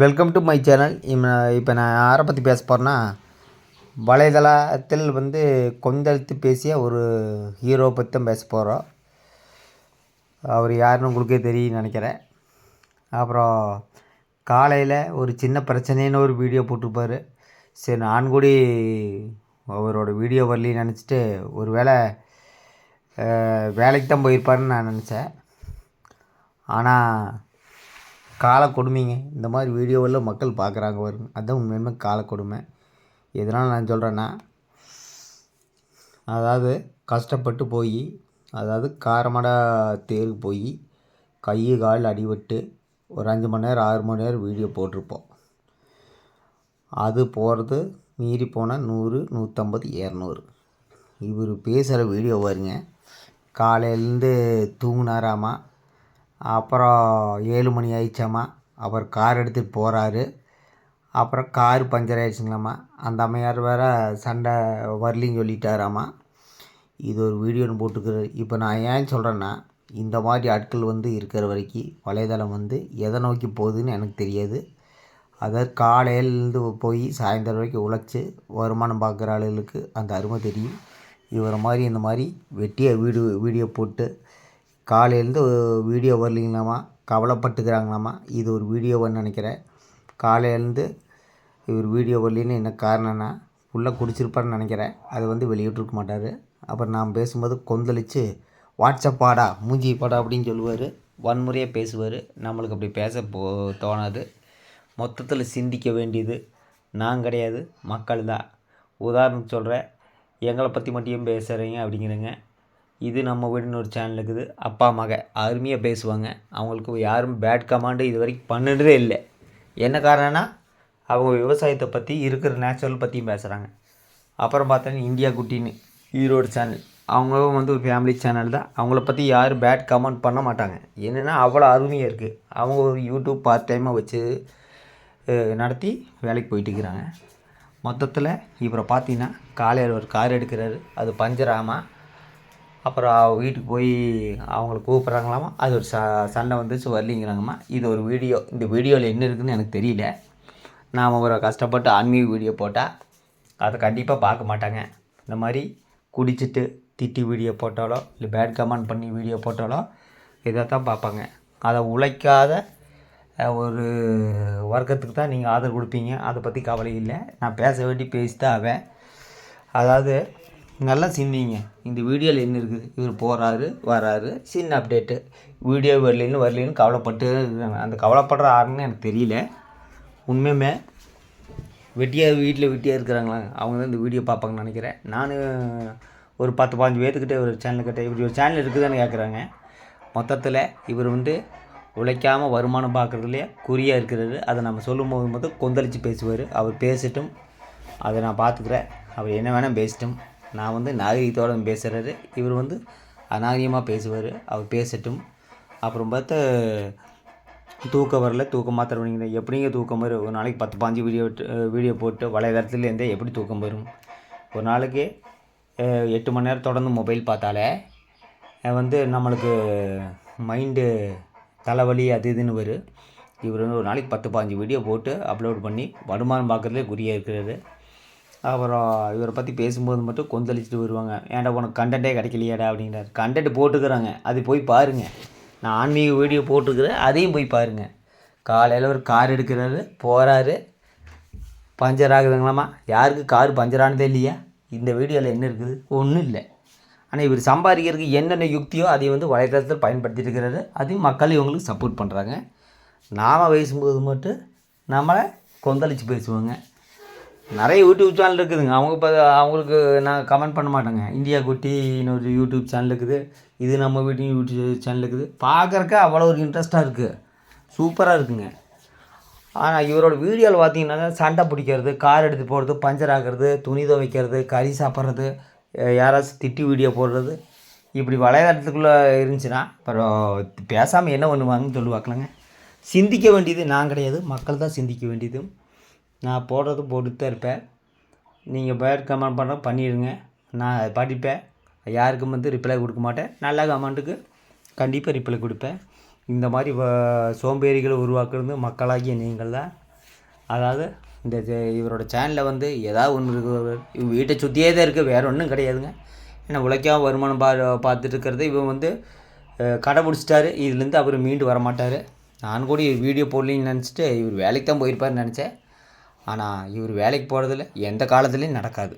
Welcome to my channel இப்போ நான் யாரை பற்றி பேச போகிறேன்னா வலைதளத்தில் வந்து கொந்தளித்து பேசிய ஒரு ஹீரோ பற்றி தான் பேச போகிறோம் அவர் யாருன்னு உங்களுக்கே தெரியும்னு நினைக்கிறேன். அப்புறம் காலையில் ஒரு சின்ன பிரச்சனைன்னு ஒரு வீடியோ போட்டிருப்பார். சரி நான் கூட அவரோட வீடியோ வரலன்னு நினச்சிட்டு ஒரு வேளை வேலைக்கு தான் போயிருப்பாருன்னு நான் நினச்சேன். ஆனால் கால கொடுமைங்க இந்த மாதிரி வீடியோவில் மக்கள் பார்க்குறாங்க வரும் அதுதான் உண்மையுமே கால கொடுமை எதனால் நான் சொல்கிறேன்னா அதாவது கஷ்டப்பட்டு போய் அதாவது காரமடா தேருக்கு போய் கை கால் அடிபட்டு ஒரு அஞ்சு மணி நேரம் ஆறு மணி நேரம் வீடியோ போட்டிருப்போம். அது போகிறது மீறி போனால் நூறு நூற்றம்பது இரநூறு. இவர் பேசுகிற வீடியோ பாருங்க. காலையிலேருந்து தூங்குனாராமா? அப்புறம் ஏழு மணி ஆயிடுச்சாமா அப்புறம் கார் எடுத்துகிட்டு போகிறாரு அப்புறம் கார் பஞ்சர் ஆயிடுச்சுங்களாம்மா. அந்த அம்மையார் வேற சண்டை வரலின்னு சொல்லிட்டாராம்மா. இது ஒரு வீடியோன்னு போட்டுக்கிறாரு. இப்போ நான் ஏன் சொல்கிறேன்னா இந்த மாதிரி ஆட்கள் வந்து இருக்கிற வரைக்கும் வலைதளம் வந்து எதை நோக்கி போகுதுன்னு எனக்கு தெரியாது. அதாவது காலையிலேருந்து போய் சாயந்தரம் வரைக்கும் உழைச்சி வருமானம் பார்க்குற ஆளுகளுக்கு அந்த அருமை தெரியும். இவரை மாதிரி இந்த மாதிரி வெட்டியாக வீடியோ வீடியோ போட்டு காலையிலேருந்து வீடியோ வரலிங்களாமா கவலைப்பட்டுக்கிறாங்களாமா இது ஒரு வீடியோவான்னு நினைக்கிறேன். காலையிலேருந்து இவர் வீடியோ வரலின்னு என்ன காரணம்னா உள்ளே குடிச்சிருப்பாருன்னு நினைக்கிறேன். அது வந்து வெளியிட்டிருக்க மாட்டார். அப்புறம் நான் பேசும்போது கொந்தளிச்சு வாட்ஸ்அப் பாடா மூஞ்சி பாடா அப்படின்னு சொல்லுவார். வன்முறையாக பேசுவார். நம்மளுக்கு அப்படி பேச போ தோணாது. மொத்தத்தில் சிந்திக்க வேண்டியது நான் கிடையாது மக்கள் தான். உதாரணத்துக்கு சொல்கிறேன் எங்களை பற்றி மட்டும் பேசுகிறீங்க அப்படிங்கிறங்க. இது நம்ம வீடுன்னு ஒரு சேனல் இருக்குது. அப்பா மக அருமையாக பேசுவாங்க. அவங்களுக்கு யாரும் பேட் கமாண்டு இது வரைக்கும் பண்ணினதே இல்லை. என்ன காரணம்னா அவங்க விவசாயத்தை பற்றி இருக்கிற நேச்சுரல் பற்றியும் பேசுகிறாங்க அப்புறம் பார்த்தோன்னா இந்தியா குட்டின்னு ஈரோடு சேனல் அவங்களும் வந்து ஒரு ஃபேமிலி சேனல் தான். அவங்கள பற்றி யாரும் பேட் கமெண்ட் பண்ண மாட்டாங்க. என்னென்னா அவ்வளோ அருமையாக இருக்குது அவங்க ஒரு யூடியூப் பார்ட் டைமாக வச்சு நடத்தி வேலைக்கு போயிட்டு இருக்கிறாங்க. மொத்தத்தில் இவரை பார்த்தீங்கன்னா காலையில் ஒரு கார் எடுக்கிறாரு. அது பஞ்சர் அப்புறம் வீட்டுக்கு போய் அவங்கள கூப்பிட்றாங்களாமா? அது ஒரு ச சண்டை வந்துச்சு வரலிங்கிறாங்கம்மா. இது ஒரு வீடியோ. இந்த வீடியோவில் என்ன இருக்குதுன்னு எனக்கு தெரியல. நாம் ஒரு கஷ்டப்பட்டு ஆன்மீக வீடியோ போட்டால் அதை கண்டிப்பாக பார்க்க மாட்டாங்க. இந்த மாதிரி குடிச்சிட்டு திட்டி வீடியோ போட்டாலோ இல்லை பேட் கமெண்ட் பண்ணி வீடியோ போட்டாலோ இதை தான் பார்ப்பாங்க. அதை உழைக்காத ஒரு வர்க்கத்துக்கு தான் நீங்கள் ஆதரவு கொடுப்பீங்க. அதை பற்றி கவலை இல்லை. நான் பேச வேண்டி பேசி தான் ஆவேன். அதாவது நல்லா சிந்திங்க இந்த வீடியோவில் என்ன இருக்குது இவர் போகிறாரு வராரு. சின்ன அப்டேட்டு வீடியோ வரலன்னு வரலன்னு கவலைப்பட்டு இருக்கிறாங்க அந்த கவலைப்படுற ஆருன்னு எனக்கு தெரியல. உண்மையுமே வெட்டியாக வீட்டில் வெட்டியாக இருக்கிறாங்களா? அவங்க தான் இந்த வீடியோ பார்ப்பாங்கன்னு நினைக்கிறேன். நான் ஒரு பத்து பாஞ்சு பேர்த்துக்கிட்ட ஒரு சேனல்கிட்ட இப்படி ஒரு சேனல் இருக்குதுன்னு கேட்குறாங்க மொத்தத்தில் இவர் வந்து உழைக்காமல் வருமானம் பார்க்குறதுலையே குறியாக இருக்கிறது அதை நம்ம சொல்லும் போது மட்டும் கொந்தளித்து பேசுவார். அவர் பேசட்டும். அதை நான் பார்த்துக்கிறேன். அவர் என்ன வேணால் பேசிட்டும். நான் வந்து நாகரிகத்தோடு பேசுகிறாரு இவர் வந்து அநாகரிகமாக பேசுவார். அவர் பேசட்டும். அப்புறம் பார்த்தா தூக்கம் வரல. தூக்கம் மாத்திரம் பண்ணிங்க எப்படிங்க தூக்கம் வரும்? ஒரு நாளைக்கு பத்து பாஞ்சு வீடியோ வீடியோ போட்டு வலைதளத்துல இருந்தே எப்படி தூக்கம் வரும்? ஒரு நாளைக்கு எட்டு மணி நேரம் தொடர்ந்து மொபைல் பார்த்தாலே வந்து நம்மளுக்கு மைண்டு தலைவலி அது இதுன்னு வரும். இவர் வந்து ஒரு நாளைக்கு பத்து பாஞ்சு வீடியோ போட்டு அப்லோட் பண்ணி வருமானம் பார்க்குறதுலே குறியாக இருக்கிறது அப்புறம் இவரை பற்றி பேசும்போது மட்டும் கொந்தளிச்சுட்டு வருவாங்க. ஏன்டா உனக்கு கண்டென்ட்டே கிடைக்கலையாடா அப்படிங்கிறார் கண்டென்ட் போட்டுக்கிறாங்க. அது போய் பாருங்கள் நான் ஆன்மீக வீடியோ போட்டிருக்கிறேன். அதையும் போய் பாருங்கள் காலையில் ஒரு கார் எடுக்கிறாரு. போகிறாரு பஞ்சர் ஆகுதுங்களாம்மா யாருக்கு கார் பஞ்சர் ஆனதே இல்லையா? இந்த வீடியோவில் என்ன இருக்குது? ஒன்றும் இல்லை. ஆனால் இவர் சம்பாதிக்கிறதுக்கு என்னென்ன யுக்தியோ அதை வந்து வலைத்தளத்தில் பயன்படுத்திட்டு இருக்கிறாரு அதையும் மக்கள் இவங்களுக்கு சப்போர்ட் பண்ணுறாங்க நாம் பேசும்போது மட்டும் நம்மளை கொந்தளித்து பேசுவாங்க. நிறைய யூடியூப் சேனல் இருக்குதுங்க. அவங்க இப்போ அவங்களுக்கு நான் கமெண்ட் பண்ண மாட்டேங்க. இந்தியா குட்டி இன்னொரு யூடியூப் சேனல் இருக்குது. இது நம்ம வீட்டையும் யூடியூப் சேனல் இருக்குது. பார்க்குறக்க அவ்வளோ ஒரு இன்ட்ரெஸ்ட்டாக இருக்குது சூப்பராக இருக்குங்க. ஆனால் இவரோட வீடியோவில் பார்த்தீங்கன்னா சண்டை பிடிக்கிறது கார் எடுத்து போகிறது பஞ்சர் ஆகிறது துணி துவைக்கிறது கறி சாப்பிட்றது யாராச்சும் திட்டி வீடியோ போடுறது இப்படி விளையாடுறதுக்குள்ளே இருந்துச்சுன்னா அப்புறம் பேசாமல் என்ன பண்ணுவாங்கன்னு சொல்லுவாக்கலங்க சிந்திக்க வேண்டியது நான் கிடையாது. மக்கள் தான் சிந்திக்க வேண்டியது நான் போடுறது போட்டுட்டு தான் இருப்பேன். நீங்கள் பேட் கமெண்ட் பண்ண பண்ணிடுங்க. நான் அதை படிப்பேன். யாருக்கும் வந்து ரிப்ளை கொடுக்க மாட்டேன். நல்ல கமெண்ட்டுக்கு கண்டிப்பாக ரிப்ளை கொடுப்பேன். இந்த மாதிரி வ- சோம்பேறிகளை உருவாக்குறது மக்களாகிய நீங்கள் தான். அதாவது இந்த இவரோட சேனலில் வந்து ஏதாவது ஒன்று இருக்கு. வீட்டை சுற்றியே தான் இருக்குது வேறு ஒன்றும் கிடையாதுங்க. ஏன்னா உழைக்காம வருமானம் பா பார்த்துட்டு இருக்கிறது இவன் வந்து கடைபிடிச்சிட்டாரு இதுலேருந்து அவர் மீண்டு வர மாட்டார் நான் கூட வீடியோ போடலின்னு நினச்சிட்டு இவர் வேலைக்கு தான் போயிருப்பாருன்னு நினச்சேன். ஆனால் இவர் வேலைக்கு போகிறதில்ல எந்த காலத்துலேயும் நடக்காது.